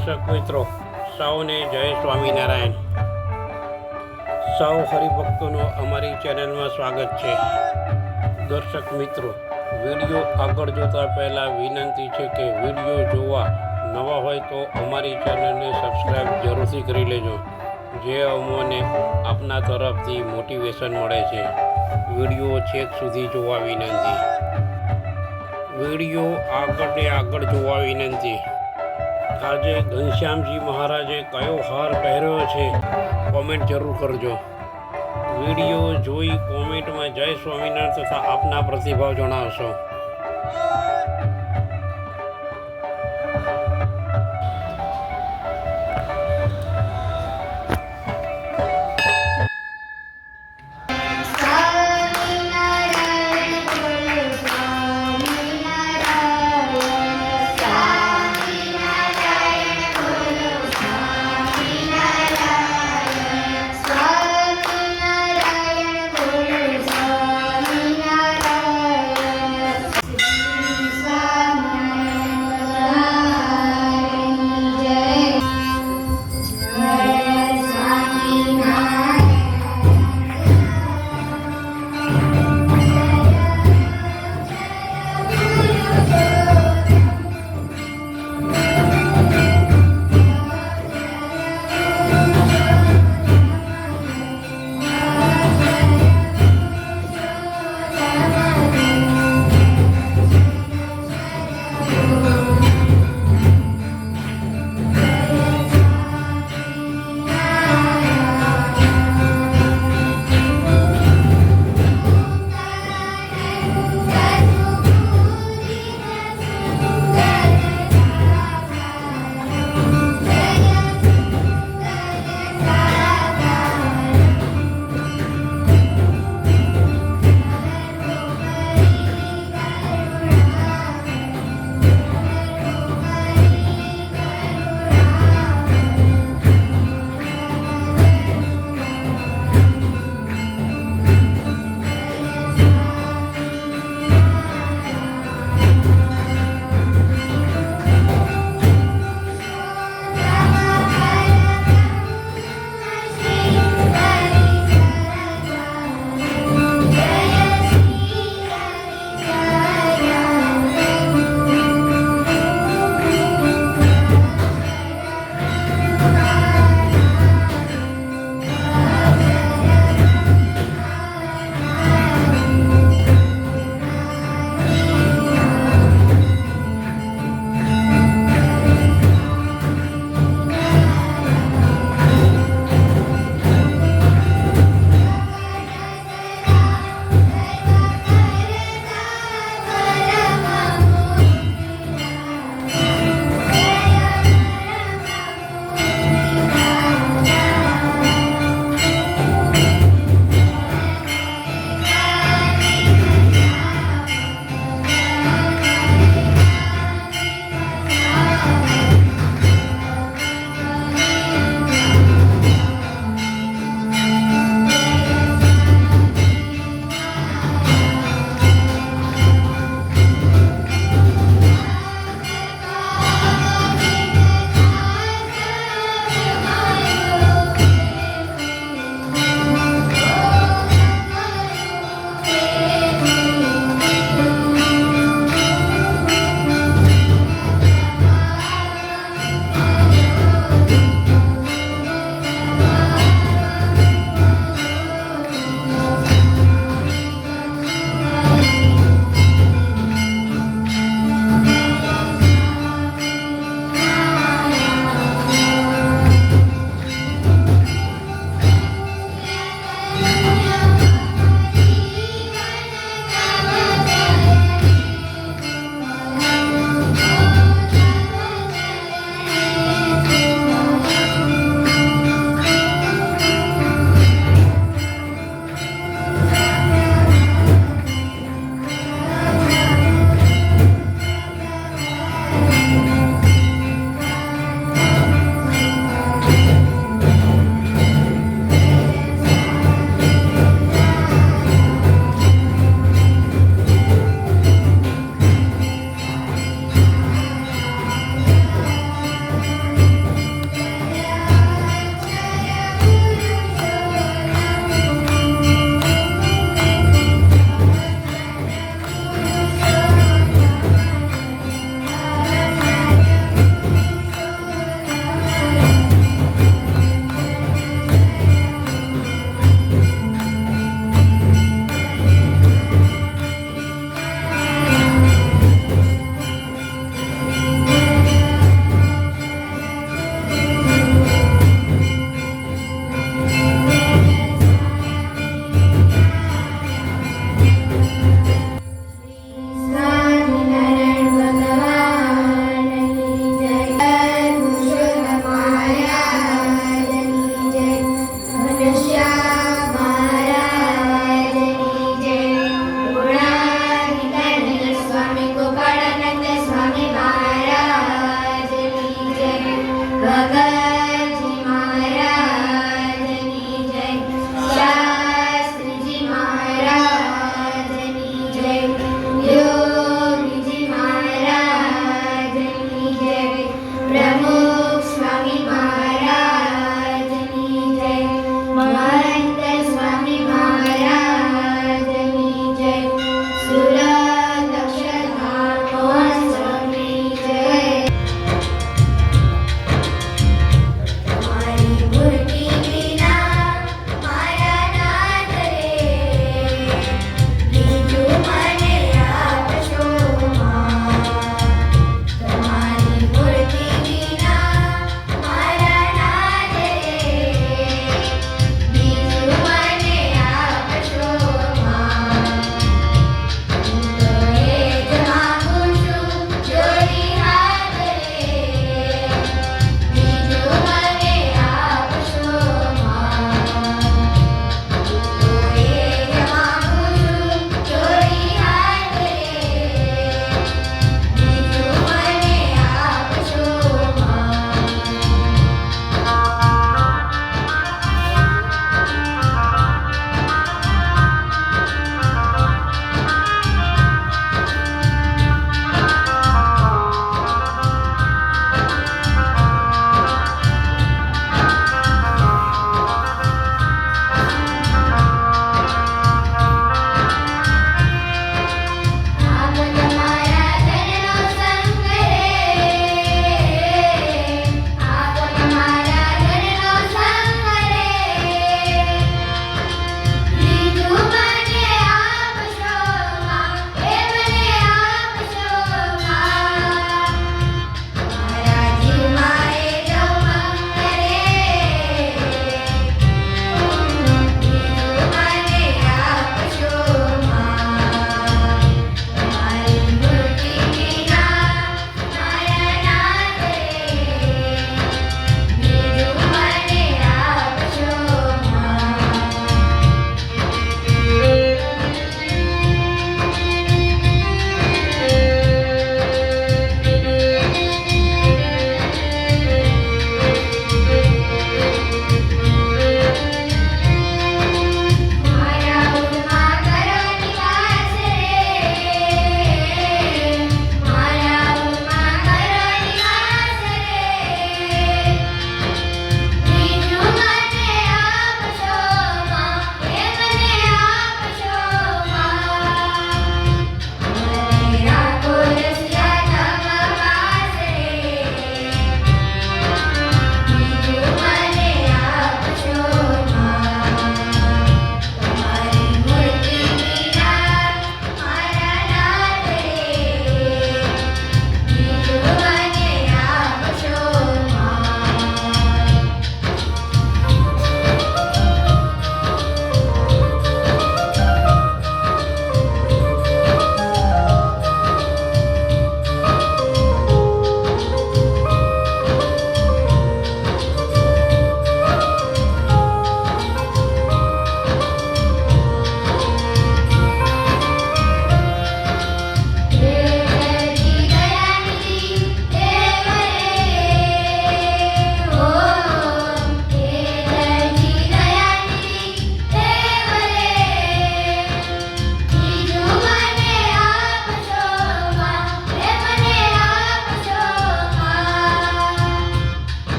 દર્શક મિત્રો, સૌને જય સ્વામિનારાયણ. સૌ હરિભક્તોનું અમારી ચેનલમાં સ્વાગત છે. દર્શક મિત્રો, વીડિયો આગળ જોતા પહેલાં વિનંતી છે કે વીડિયો જોવા નવા હોય તો અમારી ચેનલને સબસ્ક્રાઈબ જરૂરથી કરી લેજો. જે અમોને આપના તરફથી મોટિવેશન મળે છે. વીડિયો છેક સુધી જોવા વિનંતી. વીડિયો આગળ ને આગળ જોવા વિનંતી. આજે ઘનશ્યામજી મહારાજે કયો હાર પહેર્યો છે કોમેન્ટ જરૂર કરજો. વીડિયો જોઈ કોમેન્ટમાં જય સ્વામિનારાયણ તથા આપના પ્રતિભાવ જણાવશો.